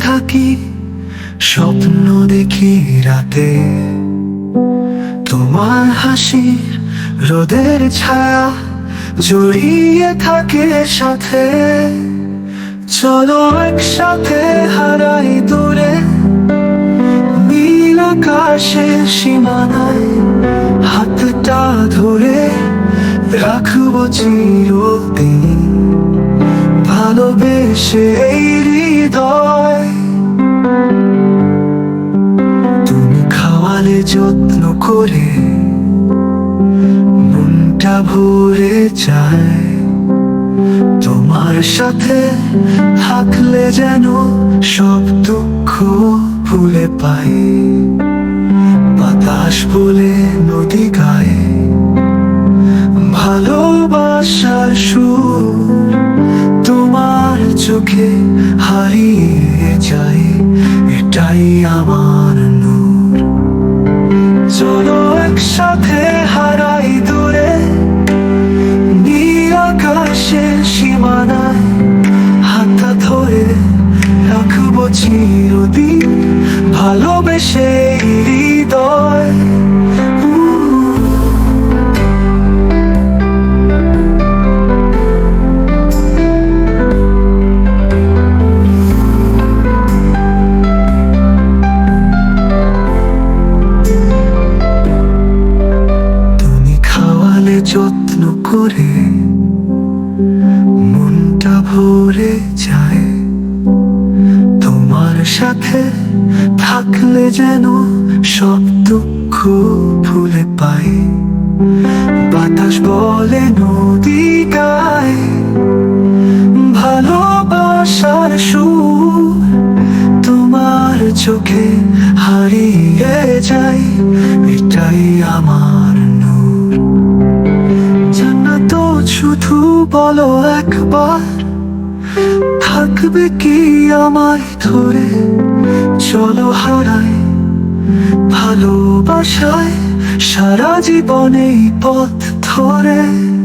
থাকি, স্বপ্ন দেখি রাতে। তোমার হাসি, রোদের ছায়া জড়িয়ে থাকে সাথে। চলো একসাথে হারাই দূরে নীল আকাশের সীমানায় হাতটা ধরে রাখব চিরদিন। ভালোবেসে এই হৃদয়। তুমি খাওয়ালে, যত্ন করে মনটা ভরে যায়। তোমার সাথে থাকলে যেন সব দুঃখ ভুলে পাই। বাতাস বলে নদী গায়ে ভালোবাসার এটাই আমার নূর। চলো একসাথে হারাই দূরে, নীল আকাশের সীমানায় হাত ধরে রাখব চিরদিন। ভালোবেসে খাওয়ালে যত্ন করে মনটা ভরে যায়। তোমার সাথে থাকলে যেন সব দুঃখ ভুলে পাই। বাতাস বলে নদী গায়। ভালোবাসার সুর তোমার চোখে হারিয়ে যাই এটাই আমার বলো একবার থাকবে কি আমায় ধরে? চলো হারাই ভালোবাসায় সারা জীবনে পথ ধরে।